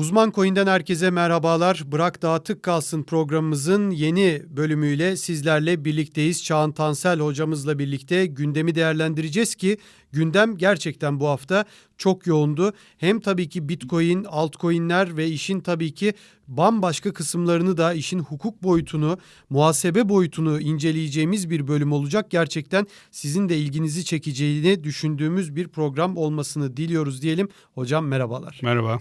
Uzman Coin'den herkese merhabalar. Bırak dağıtık kalsın programımızın yeni bölümüyle sizlerle birlikteyiz. Çağan Tansel hocamızla birlikte gündemi değerlendireceğiz ki gündem gerçekten bu hafta çok yoğundu. Hem tabii ki Bitcoin, altcoin'ler ve işin tabii ki bambaşka kısımlarını da işin hukuk boyutunu, muhasebe boyutunu inceleyeceğimiz bir bölüm olacak. Gerçekten sizin de ilginizi çekeceğini düşündüğümüz bir program olmasını diliyoruz diyelim. Hocam merhabalar. Merhaba.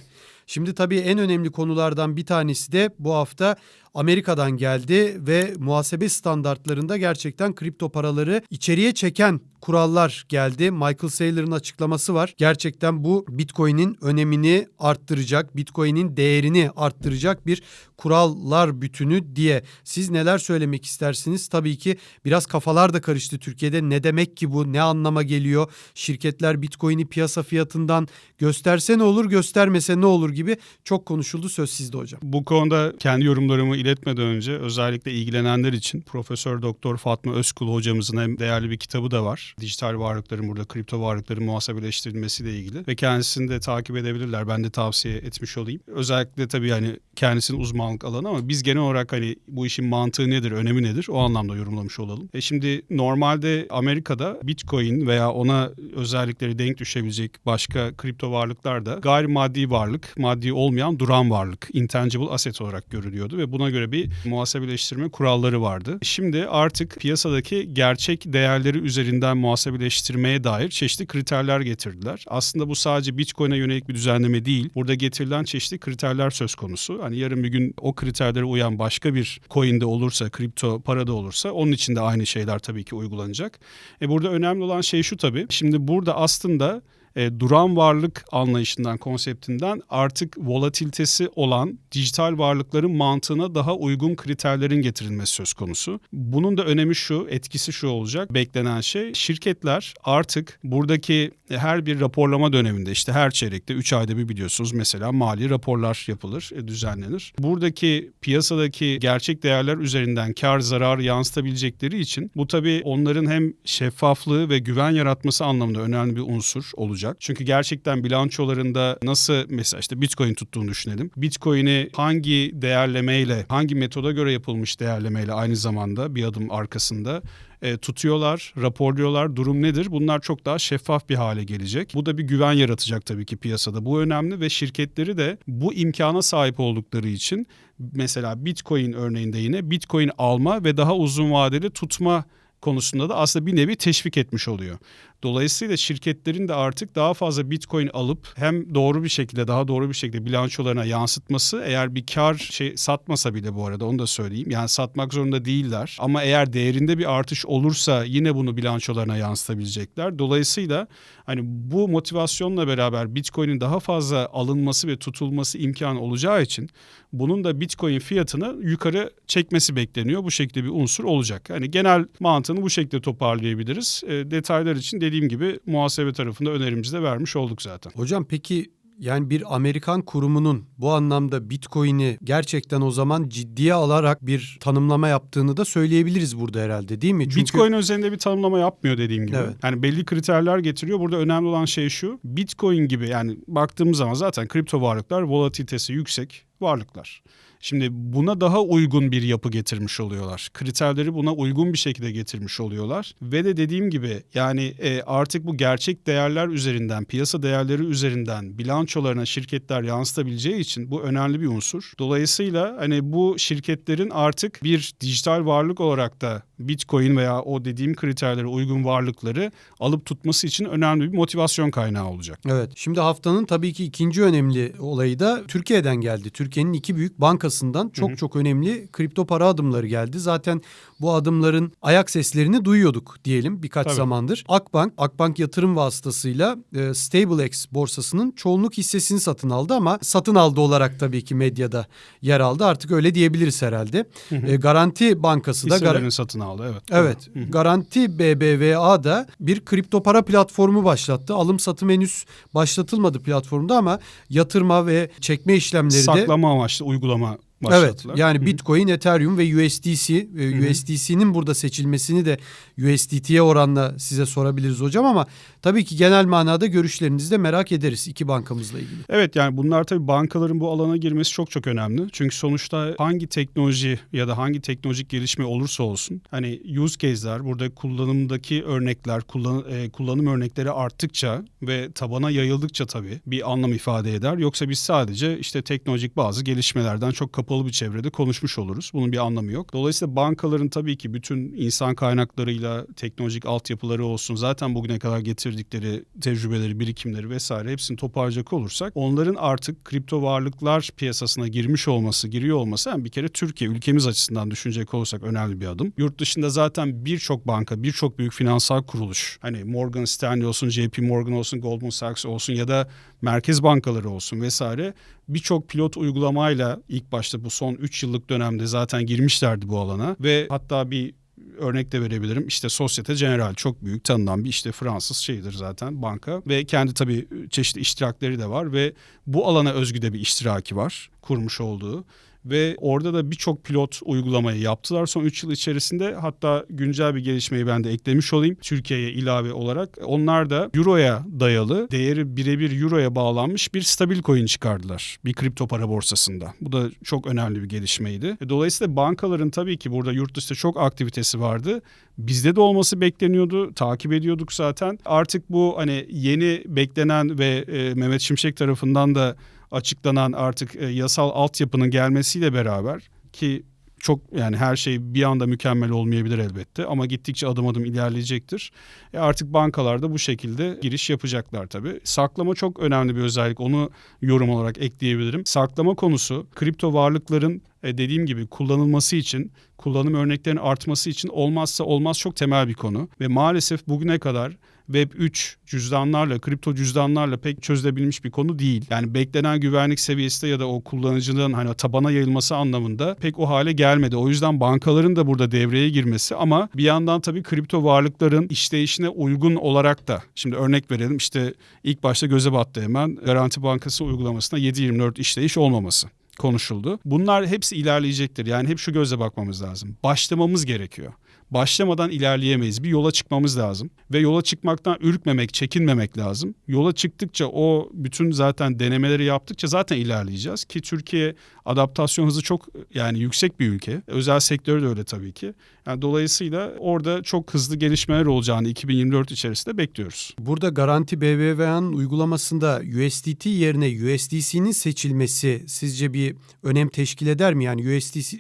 Şimdi tabii en önemli konulardan bir tanesi de bu hafta Amerika'dan geldi ve muhasebe standartlarında gerçekten kripto paraları içeriye çeken kurallar geldi. Michael Saylor'ın açıklaması var. Gerçekten bu Bitcoin'in önemini arttıracak, Bitcoin'in değerini arttıracak bir kurallar bütünü diye. Siz neler söylemek istersiniz? Tabii ki biraz kafalar da karıştı Türkiye'de. Ne demek ki bu? Ne anlama geliyor? Şirketler Bitcoin'i piyasa fiyatından gösterse ne olur, göstermese ne olur gibi çok konuşuldu. Söz sizde hocam. Bu konuda kendi yorumlarımı iletmeden önce özellikle ilgilenenler için Profesör Doktor Fatma Özkul hocamızın hem değerli bir kitabı da var. Dijital varlıkların burada kripto varlıkların muhasebeleştirilmesiyle ilgili ve kendisini de takip edebilirler. Ben de tavsiye etmiş olayım. Özellikle tabii yani kendisinin uzmanlık alanı ama biz genel olarak hani bu işin mantığı nedir, önemi nedir o anlamda yorumlamış olalım. E şimdi normalde Amerika'da Bitcoin veya ona özellikleri denk düşebilecek başka kripto varlıklar da gayrimaddi varlık, maddi olmayan duran varlık, intangible asset olarak görülüyordu ve buna göre bir muhasebeleştirme kuralları vardı. Şimdi artık piyasadaki gerçek değerleri üzerinden muhasebeleştirmeye dair çeşitli kriterler getirdiler. Aslında bu sadece Bitcoin'e yönelik bir düzenleme değil. Burada getirilen çeşitli kriterler söz konusu. Hani yarın bir gün o kriterlere uyan başka bir coin'de olursa, kripto parada olursa onun için de aynı şeyler tabii ki uygulanacak. E burada önemli olan şey şu tabii. Şimdi burada aslında e, duran varlık anlayışından, konseptinden artık volatilitesi olan dijital varlıkların mantığına daha uygun kriterlerin getirilmesi söz konusu. Bunun da önemi şu, etkisi şu olacak. Beklenen şey şirketler artık buradaki her bir raporlama döneminde işte her çeyrekte 3 ayda bir biliyorsunuz mesela mali raporlar yapılır, e, düzenlenir. Buradaki piyasadaki gerçek değerler üzerinden kar zarar yansıtabilecekleri için bu tabii onların hem şeffaflığı ve güven yaratması anlamında önemli bir unsur olacak olacak. Çünkü gerçekten bilançolarında nasıl mesela işte Bitcoin tuttuğunu düşünelim. Bitcoin'i hangi değerlemeyle, hangi metoda göre yapılmış değerlemeyle aynı zamanda bir adım arkasında e, tutuyorlar, raporluyorlar. Durum nedir? Bunlar çok daha şeffaf bir hale gelecek. Bu da bir güven yaratacak tabii ki piyasada. Bu önemli ve şirketleri de bu imkana sahip oldukları için mesela Bitcoin örneğinde yine Bitcoin alma ve daha uzun vadeli tutma konusunda da aslında bir nevi teşvik etmiş oluyor. Dolayısıyla şirketlerin de artık daha fazla Bitcoin alıp hem doğru bir şekilde daha doğru bir şekilde bilançolarına yansıtması eğer bir kar şey satmasa bile bu arada onu da söyleyeyim. Yani satmak zorunda değiller ama eğer değerinde bir artış olursa yine bunu bilançolarına yansıtabilecekler. Dolayısıyla hani bu motivasyonla beraber Bitcoin'in daha fazla alınması ve tutulması imkanı olacağı için bunun da Bitcoin fiyatını yukarı çekmesi bekleniyor. Bu şekilde bir unsur olacak. Hani genel mantığını bu şekilde toparlayabiliriz. E, detaylar için dediğim gibi muhasebe tarafında önerimizi de vermiş olduk zaten. Hocam peki yani bir Amerikan kurumunun bu anlamda Bitcoin'i gerçekten o zaman ciddiye alarak bir tanımlama yaptığını da söyleyebiliriz burada herhalde değil mi? Çünkü... Bitcoin üzerinde bir tanımlama yapmıyor dediğim gibi. Evet. Yani belli kriterler getiriyor. Burada önemli olan şey şu. Bitcoin gibi yani baktığımız zaman zaten kripto varlıklar volatilitesi yüksek varlıklar. Şimdi buna daha uygun bir yapı getirmiş oluyorlar. Kriterleri buna uygun bir şekilde getirmiş oluyorlar. Ve de dediğim gibi yani e, artık bu gerçek değerler üzerinden, piyasa değerleri üzerinden bilançolarına şirketler yansıtabileceği için bu önemli bir unsur. Dolayısıyla hani bu şirketlerin artık bir dijital varlık olarak da Bitcoin veya o dediğim kriterlere uygun varlıkları alıp tutması için önemli bir motivasyon kaynağı olacak. Evet. Şimdi haftanın tabii ki ikinci önemli olayı da Türkiye'den geldi. Türkiye'nin iki büyük bankasından çok hı hı. çok önemli kripto para adımları geldi. Zaten bu adımların ayak seslerini duyuyorduk diyelim birkaç tabii. zamandır. Akbank, Akbank yatırım vasıtasıyla e, StableX borsasının çoğunluk hissesini satın aldı ama satın aldı olarak tabii ki medyada yer aldı. Artık öyle diyebiliriz herhalde. Hı hı. E, Garanti Bankası da Hisselerini satın aldı evet. Evet. Hı hı. Garanti BBVA da bir kripto para platformu başlattı. Alım satım henüz başlatılmadı platformda ama yatırma ve çekme işlemleri Saklama de saklama amaçlı uygulama Evet yani Bitcoin, Ethereum ve USDC. USDC'nin burada seçilmesini de USDT'ye oranla size sorabiliriz hocam ama Tabii ki genel manada görüşlerinizi de merak ederiz iki bankamızla ilgili. Evet yani bunlar tabii bankaların bu alana girmesi çok çok önemli. Çünkü sonuçta hangi teknoloji ya da hangi teknolojik gelişme olursa olsun hani use case'ler burada kullanımdaki örnekler kullan, e, kullanım örnekleri arttıkça ve tabana yayıldıkça tabii bir anlam ifade eder. Yoksa biz sadece işte teknolojik bazı gelişmelerden çok kapalı bir çevrede konuşmuş oluruz. Bunun bir anlamı yok. Dolayısıyla bankaların tabii ki bütün insan kaynaklarıyla teknolojik altyapıları olsun zaten bugüne kadar getirdikleri tecrübeleri, birikimleri vesaire hepsini toparlayacak olursak onların artık kripto varlıklar piyasasına girmiş olması, giriyor olması yani bir kere Türkiye ülkemiz açısından düşünecek olursak önemli bir adım. Yurt dışında zaten birçok banka, birçok büyük finansal kuruluş hani Morgan Stanley olsun, JP Morgan olsun, Goldman Sachs olsun ya da merkez bankaları olsun vesaire birçok pilot uygulamayla ilk başta bu son 3 yıllık dönemde zaten girmişlerdi bu alana ve hatta bir örnek de verebilirim. İşte Societe Generale çok büyük tanınan bir işte Fransız şeyidir zaten banka ve kendi tabii çeşitli iştirakleri de var ve bu alana özgü de bir iştiraki var kurmuş olduğu ve orada da birçok pilot uygulamayı yaptılar son 3 yıl içerisinde. Hatta güncel bir gelişmeyi ben de eklemiş olayım Türkiye'ye ilave olarak. Onlar da Euro'ya dayalı, değeri birebir Euro'ya bağlanmış bir stabil coin çıkardılar bir kripto para borsasında. Bu da çok önemli bir gelişmeydi. E, Dolayısıyla bankaların tabii ki burada yurt dışında çok aktivitesi vardı. Bizde de olması bekleniyordu. Takip ediyorduk zaten. Artık bu hani yeni beklenen ve e, Mehmet Şimşek tarafından da açıklanan artık e, yasal altyapının gelmesiyle beraber ki çok yani her şey bir anda mükemmel olmayabilir elbette ama gittikçe adım adım ilerleyecektir. E artık bankalar da bu şekilde giriş yapacaklar tabii. Saklama çok önemli bir özellik. Onu yorum olarak ekleyebilirim. Saklama konusu kripto varlıkların e, dediğim gibi kullanılması için, kullanım örneklerinin artması için olmazsa olmaz çok temel bir konu. Ve maalesef bugüne kadar Web3 cüzdanlarla, kripto cüzdanlarla pek çözülebilmiş bir konu değil. Yani beklenen güvenlik seviyesi ya da o kullanıcının hani tabana yayılması anlamında pek o hale gelmedi. O yüzden bankaların da burada devreye girmesi ama bir yandan tabii kripto varlıkların işleyişine uygun olarak da şimdi örnek verelim işte ilk başta göze battı hemen Garanti Bankası uygulamasında 7/24 işleyiş olmaması konuşuldu. Bunlar hepsi ilerleyecektir. Yani hep şu gözle bakmamız lazım. Başlamamız gerekiyor. Başlamadan ilerleyemeyiz. Bir yola çıkmamız lazım. Ve yola çıkmaktan ürkmemek, çekinmemek lazım. Yola çıktıkça o bütün zaten denemeleri yaptıkça zaten ilerleyeceğiz. Ki Türkiye adaptasyon hızı çok yani yüksek bir ülke. Özel sektörü de öyle tabii ki. Yani dolayısıyla orada çok hızlı gelişmeler olacağını 2024 içerisinde bekliyoruz. Burada Garanti BBVA'nın uygulamasında USDT yerine USDC'nin seçilmesi sizce bir önem teşkil eder mi? Yani USDC,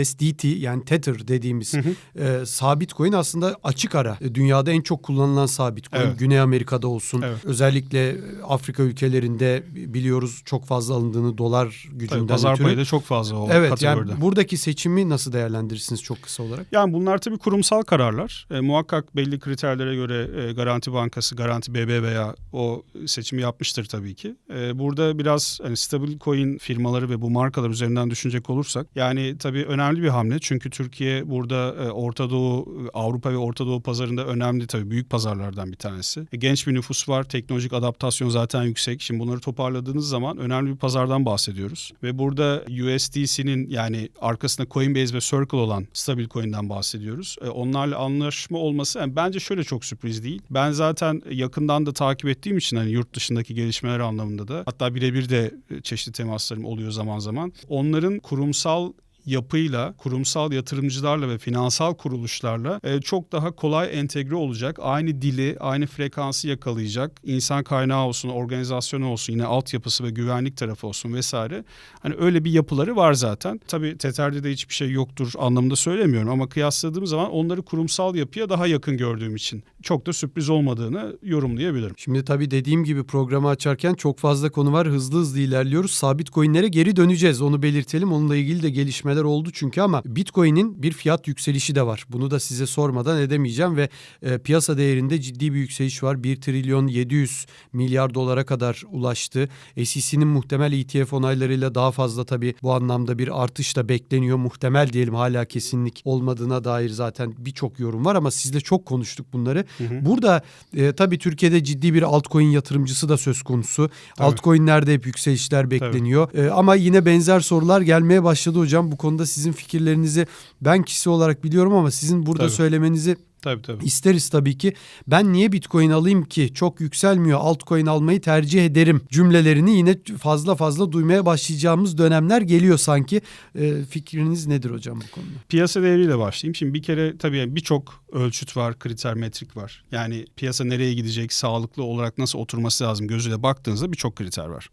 USDT yani Tether dediğimiz e, sabit coin aslında açık ara. E, dünyada en çok kullanılan sabit coin. Evet. Güney Amerika'da olsun. Evet. Özellikle Afrika ülkelerinde biliyoruz çok fazla alındığını dolar gücünden Tabii pazar ötürü. payı da çok fazla o Evet kategoride. yani buradaki seçimi nasıl değerlendirirsiniz çok kısa olarak? Yani bunlar tabii kurumsal kararlar. E, muhakkak belli kriterlere göre e, Garanti Bankası, Garanti BBVA o seçimi yapmıştır tabii ki. E, burada biraz hani stabil coin firmaları ve bu markalar üzerinden düşünecek olursak yani tabii önemli bir hamle. Çünkü Türkiye burada e, Orta Doğu, e, Avrupa ve Orta Doğu pazarında önemli tabii büyük pazarlardan bir tanesi. E, genç bir nüfus var, teknolojik adaptasyon zaten yüksek. Şimdi bunları toparladığınız zaman önemli bir pazardan bahsediyoruz. Ve burada USDC'nin yani arkasında Coinbase ve Circle olan stabil coin'den bahsediyoruz. E, onlarla anlaşma olması yani bence şöyle çok sürpriz değil. Ben zaten yakından da takip ettiğim için hani yurt dışındaki gelişmeler anlamında da hatta birebir de e, çeşitli temaslarım oluyor zaman zaman. Onların kurumsal yapıyla, kurumsal yatırımcılarla ve finansal kuruluşlarla e, çok daha kolay entegre olacak. Aynı dili, aynı frekansı yakalayacak. İnsan kaynağı olsun, organizasyonu olsun, yine altyapısı ve güvenlik tarafı olsun vesaire. Hani öyle bir yapıları var zaten. Tabii Tether'de de hiçbir şey yoktur anlamında söylemiyorum ama kıyasladığım zaman onları kurumsal yapıya daha yakın gördüğüm için çok da sürpriz olmadığını yorumlayabilirim. Şimdi tabii dediğim gibi programı açarken çok fazla konu var. Hızlı hızlı ilerliyoruz. Sabit coinlere geri döneceğiz. Onu belirtelim. Onunla ilgili de gelişmeler oldu çünkü ama Bitcoin'in bir fiyat yükselişi de var. Bunu da size sormadan edemeyeceğim ve e, piyasa değerinde ciddi bir yükseliş var. 1 trilyon 700 milyar dolara kadar ulaştı. SEC'nin muhtemel ETF onaylarıyla daha fazla tabii bu anlamda bir artış da bekleniyor. Muhtemel diyelim hala kesinlik olmadığına dair zaten birçok yorum var ama sizle çok konuştuk bunları. Burada e, tabii Türkiye'de ciddi bir altcoin yatırımcısı da söz konusu. Tabii. Altcoin'lerde hep yükselişler bekleniyor. E, ama yine benzer sorular gelmeye başladı hocam. Bu konuda sizin fikirlerinizi ben kişi olarak biliyorum ama sizin burada Tabii. söylemenizi Tabii tabii. İsteriz tabii ki. Ben niye Bitcoin alayım ki? Çok yükselmiyor. Altcoin almayı tercih ederim. Cümlelerini yine fazla fazla duymaya başlayacağımız dönemler geliyor sanki. Ee, fikriniz nedir hocam bu konuda? Piyasa değeriyle başlayayım. Şimdi bir kere tabii birçok ölçüt var, kriter, metrik var. Yani piyasa nereye gidecek, sağlıklı olarak nasıl oturması lazım gözüyle baktığınızda birçok kriter var.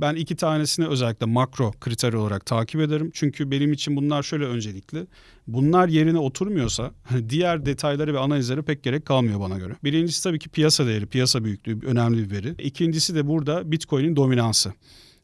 Ben iki tanesini özellikle makro kriter olarak takip ederim. Çünkü benim için bunlar şöyle öncelikli. Bunlar yerine oturmuyorsa hani diğer detayları ve analizlere pek gerek kalmıyor bana göre. Birincisi tabii ki piyasa değeri, piyasa büyüklüğü önemli bir veri. İkincisi de burada Bitcoin'in dominansı.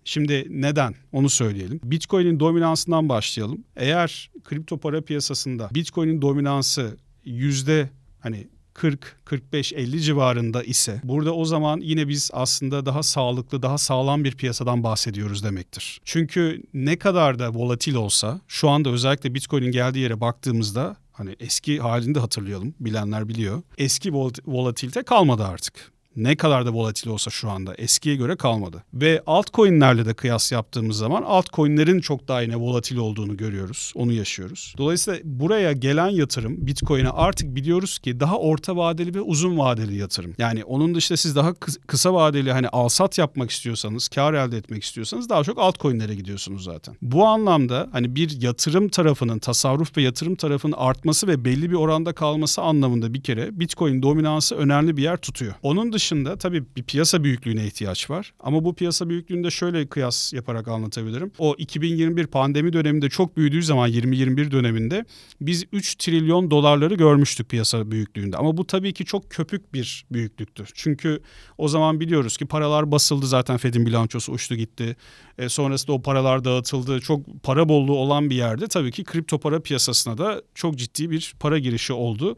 Şimdi neden? Onu söyleyelim. Bitcoin'in dominansından başlayalım. Eğer kripto para piyasasında Bitcoin'in dominansı yüzde hani 40, 45, 50 civarında ise burada o zaman yine biz aslında daha sağlıklı, daha sağlam bir piyasadan bahsediyoruz demektir. Çünkü ne kadar da volatil olsa şu anda özellikle Bitcoin'in geldiği yere baktığımızda hani eski halini de hatırlayalım. Bilenler biliyor. Eski vol- volatilite kalmadı artık. Ne kadar da volatil olsa şu anda eskiye göre kalmadı. Ve altcoin'lerle de kıyas yaptığımız zaman altcoin'lerin çok daha yine volatil olduğunu görüyoruz. Onu yaşıyoruz. Dolayısıyla buraya gelen yatırım Bitcoin'e artık biliyoruz ki daha orta vadeli ve uzun vadeli yatırım. Yani onun dışında siz daha kıs- kısa vadeli hani alsat yapmak istiyorsanız, kar elde etmek istiyorsanız daha çok altcoin'lere gidiyorsunuz zaten. Bu anlamda hani bir yatırım tarafının, tasarruf ve yatırım tarafının artması ve belli bir oranda kalması anlamında bir kere Bitcoin dominansı önemli bir yer tutuyor. Onun dışında tabii bir piyasa büyüklüğüne ihtiyaç var. Ama bu piyasa büyüklüğünde şöyle kıyas yaparak anlatabilirim. O 2021 pandemi döneminde çok büyüdüğü zaman 2021 döneminde biz 3 trilyon dolarları görmüştük piyasa büyüklüğünde. Ama bu tabii ki çok köpük bir büyüklüktü. Çünkü o zaman biliyoruz ki paralar basıldı zaten Fed'in bilançosu uçtu gitti. E, sonrasında o paralar dağıtıldı. Çok para bolluğu olan bir yerde tabii ki kripto para piyasasına da çok ciddi bir para girişi oldu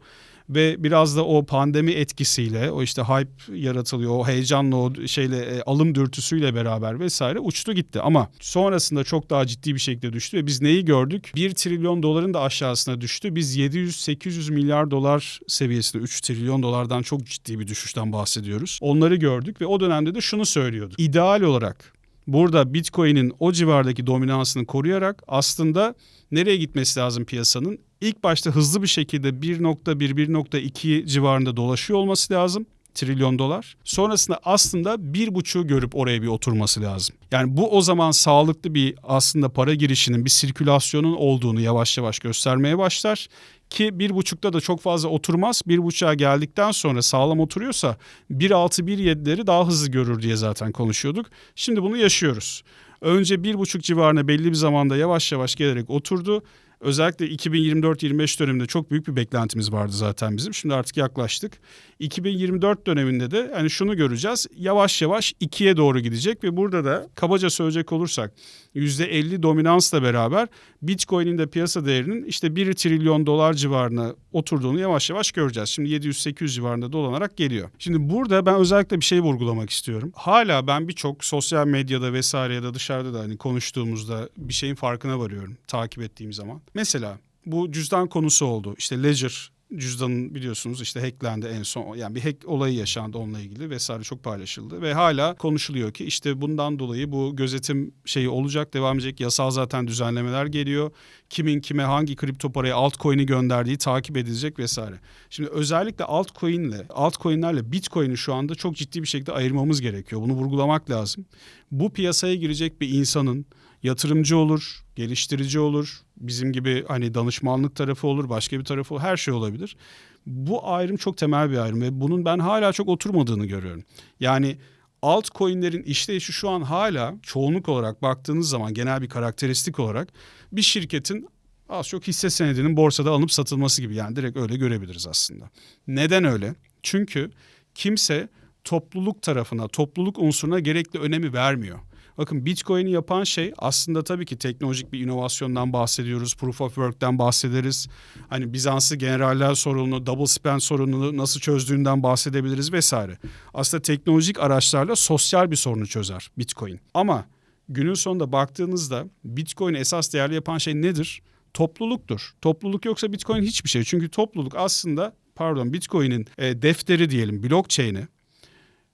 ve biraz da o pandemi etkisiyle o işte hype yaratılıyor o heyecanla o şeyle e, alım dürtüsüyle beraber vesaire uçtu gitti ama sonrasında çok daha ciddi bir şekilde düştü ve biz neyi gördük? 1 trilyon doların da aşağısına düştü. Biz 700-800 milyar dolar seviyesinde 3 trilyon dolardan çok ciddi bir düşüşten bahsediyoruz. Onları gördük ve o dönemde de şunu söylüyorduk. İdeal olarak burada Bitcoin'in o civardaki dominansını koruyarak aslında nereye gitmesi lazım piyasanın? İlk başta hızlı bir şekilde 1.1-1.2 civarında dolaşıyor olması lazım trilyon dolar. Sonrasında aslında bir buçuğu görüp oraya bir oturması lazım. Yani bu o zaman sağlıklı bir aslında para girişinin bir sirkülasyonun olduğunu yavaş yavaş göstermeye başlar. Ki bir buçukta da çok fazla oturmaz. Bir buçuğa geldikten sonra sağlam oturuyorsa 1.6-1.7'leri daha hızlı görür diye zaten konuşuyorduk. Şimdi bunu yaşıyoruz. Önce bir buçuk civarına belli bir zamanda yavaş yavaş gelerek oturdu. Özellikle 2024-25 döneminde çok büyük bir beklentimiz vardı zaten bizim. Şimdi artık yaklaştık. 2024 döneminde de hani şunu göreceğiz. Yavaş yavaş 2'ye doğru gidecek ve burada da kabaca söyleyecek olursak %50 dominansla beraber Bitcoin'in de piyasa değerinin işte 1 trilyon dolar civarına oturduğunu yavaş yavaş göreceğiz. Şimdi 700-800 civarında dolanarak geliyor. Şimdi burada ben özellikle bir şey vurgulamak istiyorum. Hala ben birçok sosyal medyada vesaire ya da dışarıda da hani konuştuğumuzda bir şeyin farkına varıyorum takip ettiğim zaman. Mesela bu cüzdan konusu oldu. İşte Ledger cüzdanın biliyorsunuz işte hacklendi en son yani bir hack olayı yaşandı onunla ilgili vesaire çok paylaşıldı ve hala konuşuluyor ki işte bundan dolayı bu gözetim şeyi olacak devam edecek yasal zaten düzenlemeler geliyor kimin kime hangi kripto paraya altcoin'i gönderdiği takip edilecek vesaire. Şimdi özellikle altcoin'le altcoin'lerle bitcoin'i şu anda çok ciddi bir şekilde ayırmamız gerekiyor bunu vurgulamak lazım. Bu piyasaya girecek bir insanın yatırımcı olur, geliştirici olur, bizim gibi hani danışmanlık tarafı olur, başka bir tarafı olur, her şey olabilir. Bu ayrım çok temel bir ayrım ve bunun ben hala çok oturmadığını görüyorum. Yani altcoin'lerin işleyişi şu an hala çoğunluk olarak baktığınız zaman genel bir karakteristik olarak bir şirketin az çok hisse senedinin borsada alınıp satılması gibi yani direkt öyle görebiliriz aslında. Neden öyle? Çünkü kimse topluluk tarafına, topluluk unsuruna gerekli önemi vermiyor. Bakın Bitcoin'i yapan şey aslında tabii ki teknolojik bir inovasyondan bahsediyoruz. Proof of Work'ten bahsederiz. Hani Bizanslı generaller sorununu, double spend sorununu nasıl çözdüğünden bahsedebiliriz vesaire. Aslında teknolojik araçlarla sosyal bir sorunu çözer Bitcoin. Ama günün sonunda baktığınızda Bitcoin'i esas değerli yapan şey nedir? Topluluktur. Topluluk yoksa Bitcoin hiçbir şey. Çünkü topluluk aslında pardon Bitcoin'in e, defteri diyelim blockchain'i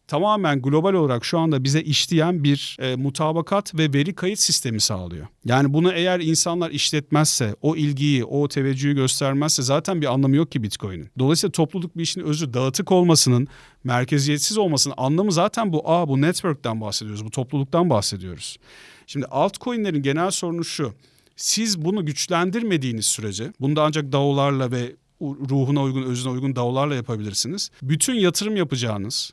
tamamen global olarak şu anda bize işleyen bir e, mutabakat ve veri kayıt sistemi sağlıyor. Yani bunu eğer insanlar işletmezse, o ilgiyi, o teveccühü göstermezse zaten bir anlamı yok ki Bitcoin'in. Dolayısıyla topluluk bir işin özü dağıtık olmasının, merkeziyetsiz olmasının anlamı zaten bu. Aa bu network'ten bahsediyoruz, bu topluluktan bahsediyoruz. Şimdi altcoin'lerin genel sorunu şu. Siz bunu güçlendirmediğiniz sürece, bunu da ancak DAO'larla ve ruhuna uygun, özüne uygun DAO'larla yapabilirsiniz. Bütün yatırım yapacağınız,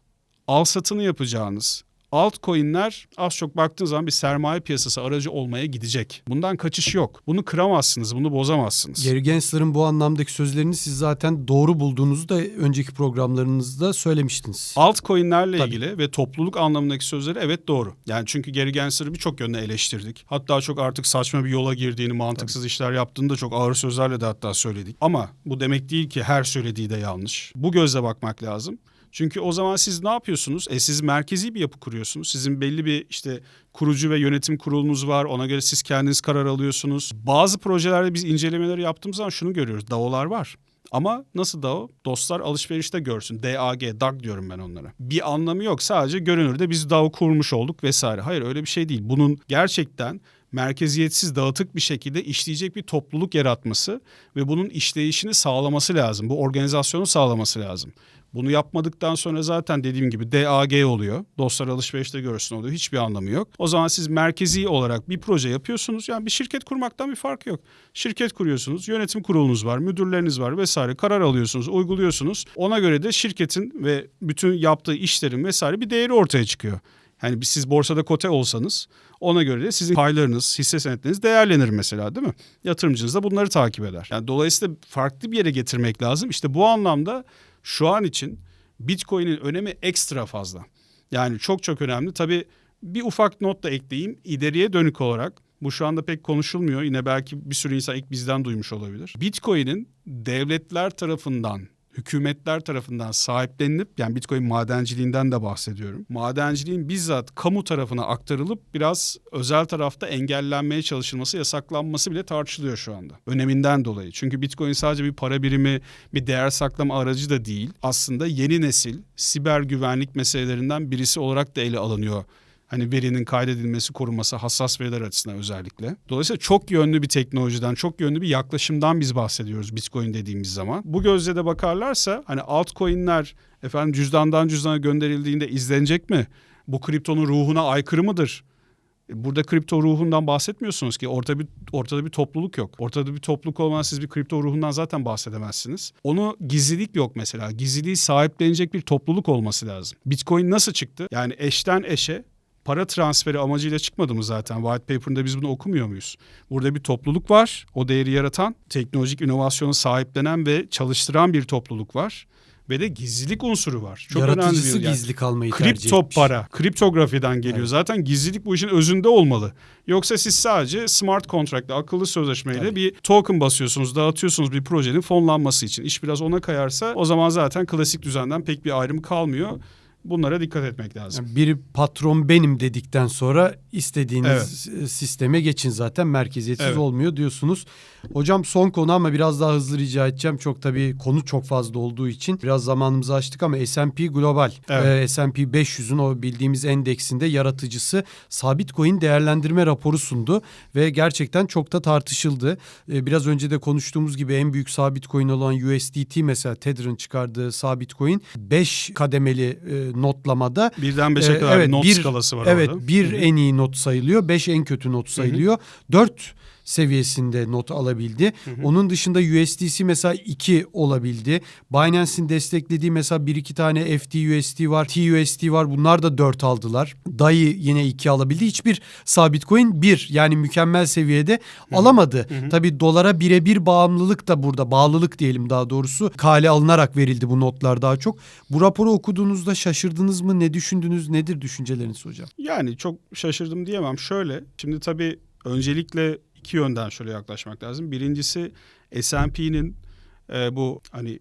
al satını yapacağınız altcoin'ler az çok baktığınız zaman bir sermaye piyasası aracı olmaya gidecek. Bundan kaçış yok. Bunu kıramazsınız, bunu bozamazsınız. Gary Gensler'ın bu anlamdaki sözlerini siz zaten doğru bulduğunuzu da önceki programlarınızda söylemiştiniz. Altcoin'lerle Tabii. ilgili ve topluluk anlamındaki sözleri evet doğru. Yani çünkü Gary Gensler'ı birçok yönde eleştirdik. Hatta çok artık saçma bir yola girdiğini, mantıksız işler yaptığını da çok ağır sözlerle de hatta söyledik. Ama bu demek değil ki her söylediği de yanlış. Bu gözle bakmak lazım. Çünkü o zaman siz ne yapıyorsunuz? E siz merkezi bir yapı kuruyorsunuz. Sizin belli bir işte kurucu ve yönetim kurulunuz var. Ona göre siz kendiniz karar alıyorsunuz. Bazı projelerde biz incelemeleri yaptığımız zaman şunu görüyoruz. DAO'lar var. Ama nasıl DAO? Dostlar alışverişte görsün. DAG, DAG diyorum ben onlara. Bir anlamı yok. Sadece görünürde biz DAO kurmuş olduk vesaire. Hayır öyle bir şey değil. Bunun gerçekten merkeziyetsiz dağıtık bir şekilde işleyecek bir topluluk yaratması ve bunun işleyişini sağlaması lazım. Bu organizasyonu sağlaması lazım. Bunu yapmadıktan sonra zaten dediğim gibi DAG oluyor. Dostlar alışverişte görsün oluyor. Hiçbir anlamı yok. O zaman siz merkezi olarak bir proje yapıyorsunuz. Yani bir şirket kurmaktan bir fark yok. Şirket kuruyorsunuz, yönetim kurulunuz var, müdürleriniz var vesaire. Karar alıyorsunuz, uyguluyorsunuz. Ona göre de şirketin ve bütün yaptığı işlerin vesaire bir değeri ortaya çıkıyor. Bir siz borsada kote olsanız ona göre de sizin paylarınız, hisse senetleriniz değerlenir mesela değil mi? Yatırımcınız da bunları takip eder. Yani dolayısıyla farklı bir yere getirmek lazım. İşte bu anlamda şu an için Bitcoin'in önemi ekstra fazla. Yani çok çok önemli. Tabii bir ufak not da ekleyeyim. İleriye dönük olarak bu şu anda pek konuşulmuyor. Yine belki bir sürü insan ilk bizden duymuş olabilir. Bitcoin'in devletler tarafından hükümetler tarafından sahiplenilip yani Bitcoin madenciliğinden de bahsediyorum. Madenciliğin bizzat kamu tarafına aktarılıp biraz özel tarafta engellenmeye çalışılması, yasaklanması bile tartışılıyor şu anda. Öneminden dolayı. Çünkü Bitcoin sadece bir para birimi, bir değer saklama aracı da değil. Aslında yeni nesil siber güvenlik meselelerinden birisi olarak da ele alınıyor Hani verinin kaydedilmesi, korunması, hassas veriler açısından özellikle. Dolayısıyla çok yönlü bir teknolojiden, çok yönlü bir yaklaşımdan biz bahsediyoruz Bitcoin dediğimiz zaman. Bu gözle de bakarlarsa hani altcoin'ler efendim cüzdandan cüzdana gönderildiğinde izlenecek mi? Bu kriptonun ruhuna aykırı mıdır? Burada kripto ruhundan bahsetmiyorsunuz ki ortada bir ortada bir topluluk yok. Ortada bir topluluk olmadan siz bir kripto ruhundan zaten bahsedemezsiniz. Onu gizlilik yok mesela. Gizliliği sahiplenecek bir topluluk olması lazım. Bitcoin nasıl çıktı? Yani eşten eşe para transferi amacıyla çıkmadı mı zaten? White paper'ında biz bunu okumuyor muyuz? Burada bir topluluk var. O değeri yaratan, teknolojik inovasyonu sahiplenen ve çalıştıran bir topluluk var. Ve de gizlilik unsuru var. Çok Yaratıcısı önemli bir yani. gizli kalmayı tercih Kripto etmiş. para, kriptografiden geliyor. Evet. Zaten gizlilik bu işin özünde olmalı. Yoksa siz sadece smart contract'le, akıllı sözleşmeyle Tabii. bir token basıyorsunuz, dağıtıyorsunuz bir projenin fonlanması için. İş biraz ona kayarsa o zaman zaten klasik düzenden pek bir ayrım kalmıyor. Bunlara dikkat etmek lazım. Yani biri patron benim dedikten sonra istediğiniz sisteme geçin zaten merkeziyetsiz Evet. olmuyor diyorsunuz. Hocam son konu ama biraz daha hızlı rica edeceğim. Çok tabii konu çok fazla olduğu için biraz zamanımızı açtık ama S&P Global, Evet. e, S&P 500'ün o bildiğimiz endeksinde yaratıcısı sabit coin değerlendirme raporu sundu ve gerçekten çok da tartışıldı. E, biraz önce de konuştuğumuz gibi en büyük sabit coin olan USDT mesela Tether'ın çıkardığı sabit coin 5 kademeli e, notlamada Birden beşe ee, kadar evet, not bir- skalası var Evet orada. bir Hı hı. en iyi not sayılıyor. Beş en kötü not sayılıyor. Dört seviyesinde not alabildi. Onun dışında USDC mesela 2 olabildi. Binance'in desteklediği mesela bir iki tane FTUSD var, TUSD var. Bunlar da 4 aldılar. DAI yine 2 alabildi. Hiçbir sabit coin 1 yani mükemmel seviyede alamadı. Tabii dolara birebir bağımlılık da burada bağlılık diyelim daha doğrusu kale alınarak verildi bu notlar daha çok. Bu raporu okuduğunuzda şaşırdınız mı? Ne düşündünüz? Nedir düşünceleriniz hocam? Yani çok şaşırdım diyemem. Şöyle, şimdi tabii öncelikle iki yönden şöyle yaklaşmak lazım. Birincisi S&P'nin e, bu hani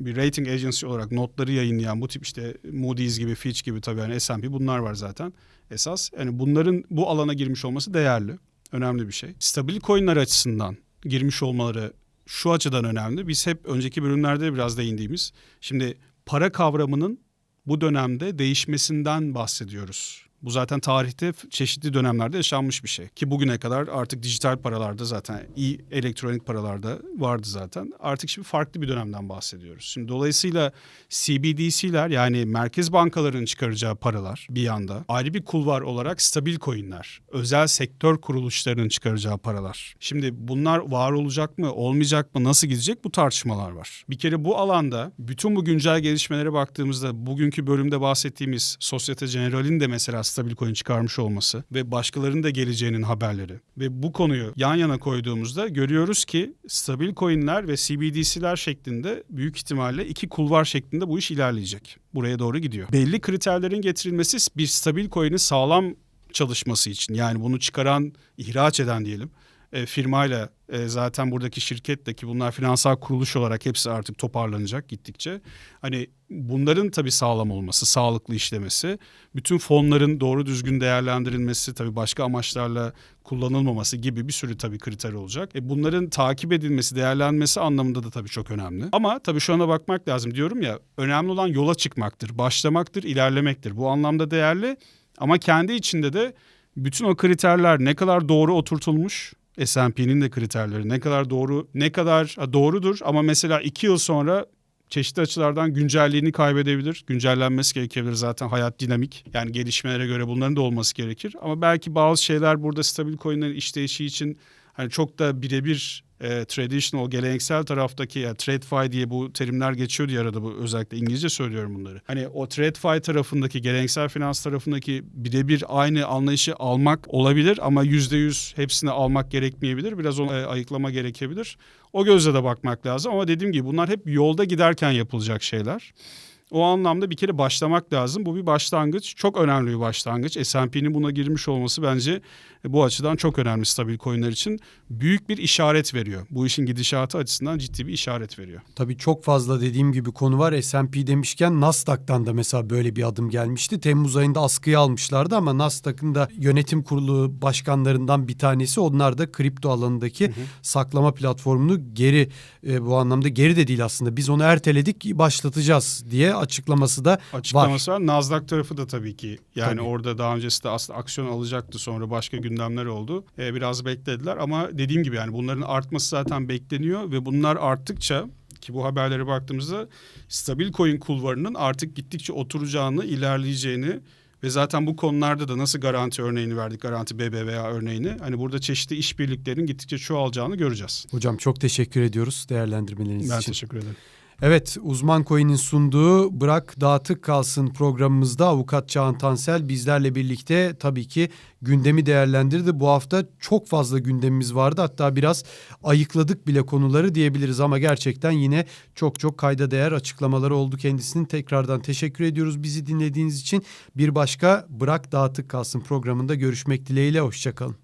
bir rating agency olarak notları yayınlayan bu tip işte Moody's gibi, Fitch gibi tabii hani S&P bunlar var zaten esas. Yani bunların bu alana girmiş olması değerli, önemli bir şey. Stabil coin'ler açısından girmiş olmaları şu açıdan önemli. Biz hep önceki bölümlerde biraz değindiğimiz. Şimdi para kavramının bu dönemde değişmesinden bahsediyoruz. Bu zaten tarihte çeşitli dönemlerde yaşanmış bir şey. Ki bugüne kadar artık dijital paralarda zaten iyi elektronik paralarda vardı zaten. Artık şimdi farklı bir dönemden bahsediyoruz. Şimdi dolayısıyla CBDC'ler yani merkez bankaların çıkaracağı paralar bir yanda ayrı bir kulvar olarak stabil coinler, özel sektör kuruluşlarının çıkaracağı paralar. Şimdi bunlar var olacak mı, olmayacak mı, nasıl gidecek bu tartışmalar var. Bir kere bu alanda bütün bu güncel gelişmelere baktığımızda bugünkü bölümde bahsettiğimiz Societe Generale'in de mesela stabil coin çıkarmış olması ve başkalarının da geleceğinin haberleri ve bu konuyu yan yana koyduğumuzda görüyoruz ki stabil coinler ve CBDC'ler şeklinde büyük ihtimalle iki kulvar şeklinde bu iş ilerleyecek. Buraya doğru gidiyor. Belli kriterlerin getirilmesi bir stabil coin'in sağlam çalışması için yani bunu çıkaran, ihraç eden diyelim e, firmayla e, zaten buradaki şirketle ki bunlar finansal kuruluş olarak hepsi artık toparlanacak gittikçe. Hani bunların tabii sağlam olması, sağlıklı işlemesi, bütün fonların doğru düzgün değerlendirilmesi, tabii başka amaçlarla kullanılmaması gibi bir sürü tabii kriter olacak. E, bunların takip edilmesi, değerlenmesi anlamında da tabii çok önemli. Ama tabii şu ana bakmak lazım diyorum ya, önemli olan yola çıkmaktır, başlamaktır, ilerlemektir. Bu anlamda değerli ama kendi içinde de bütün o kriterler ne kadar doğru oturtulmuş, S&P'nin de kriterleri ne kadar doğru, ne kadar doğrudur ama mesela iki yıl sonra çeşitli açılardan güncelliğini kaybedebilir. Güncellenmesi gerekebilir zaten hayat dinamik. Yani gelişmelere göre bunların da olması gerekir. Ama belki bazı şeyler burada stabil coin'lerin işleyişi için hani çok da birebir e, traditional, geleneksel taraftaki ya TradFi diye bu terimler geçiyor diye arada bu özellikle İngilizce söylüyorum bunları. Hani o TradFi tarafındaki, geleneksel finans tarafındaki birebir aynı anlayışı almak olabilir ama yüzde yüz hepsini almak gerekmeyebilir. Biraz onu e, ayıklama gerekebilir. O gözle de bakmak lazım ama dediğim gibi bunlar hep yolda giderken yapılacak şeyler. O anlamda bir kere başlamak lazım. Bu bir başlangıç. Çok önemli bir başlangıç. S&P'nin buna girmiş olması bence bu açıdan çok önemli stabil coinler için. Büyük bir işaret veriyor. Bu işin gidişatı açısından ciddi bir işaret veriyor. Tabii çok fazla dediğim gibi konu var. S&P demişken Nasdaq'tan da mesela böyle bir adım gelmişti. Temmuz ayında askıya almışlardı ama Nasdaq'ın da yönetim kurulu başkanlarından bir tanesi onlar da kripto alanındaki saklama platformunu geri e, bu anlamda geri de değil aslında. Biz onu erteledik başlatacağız diye açıklaması da Açıklaması var. Nasdaq tarafı da tabii ki yani Tabii. orada daha öncesinde aslında aksiyon alacaktı sonra başka gündemler oldu. Ee, biraz beklediler ama dediğim gibi yani bunların artması zaten bekleniyor ve bunlar arttıkça ki bu haberlere baktığımızda stabil coin kulvarının artık gittikçe oturacağını, ilerleyeceğini ve zaten bu konularda da nasıl garanti örneğini verdik, garanti BBVA örneğini. Hani burada çeşitli işbirliklerinin gittikçe çoğalacağını göreceğiz. hocam çok teşekkür ediyoruz değerlendirmeleriniz Ben için. teşekkür ederim. Evet, Uzman Coin'in sunduğu Bırak Dağıtık Kalsın programımızda avukat Çağan Tansel bizlerle birlikte tabii ki gündemi değerlendirdi. Bu hafta çok fazla gündemimiz vardı. Hatta biraz ayıkladık bile konuları diyebiliriz ama gerçekten yine çok çok kayda değer açıklamaları oldu kendisinin. Tekrardan teşekkür ediyoruz bizi dinlediğiniz için. Bir başka Bırak Dağıtık Kalsın programında görüşmek dileğiyle. Hoşçakalın.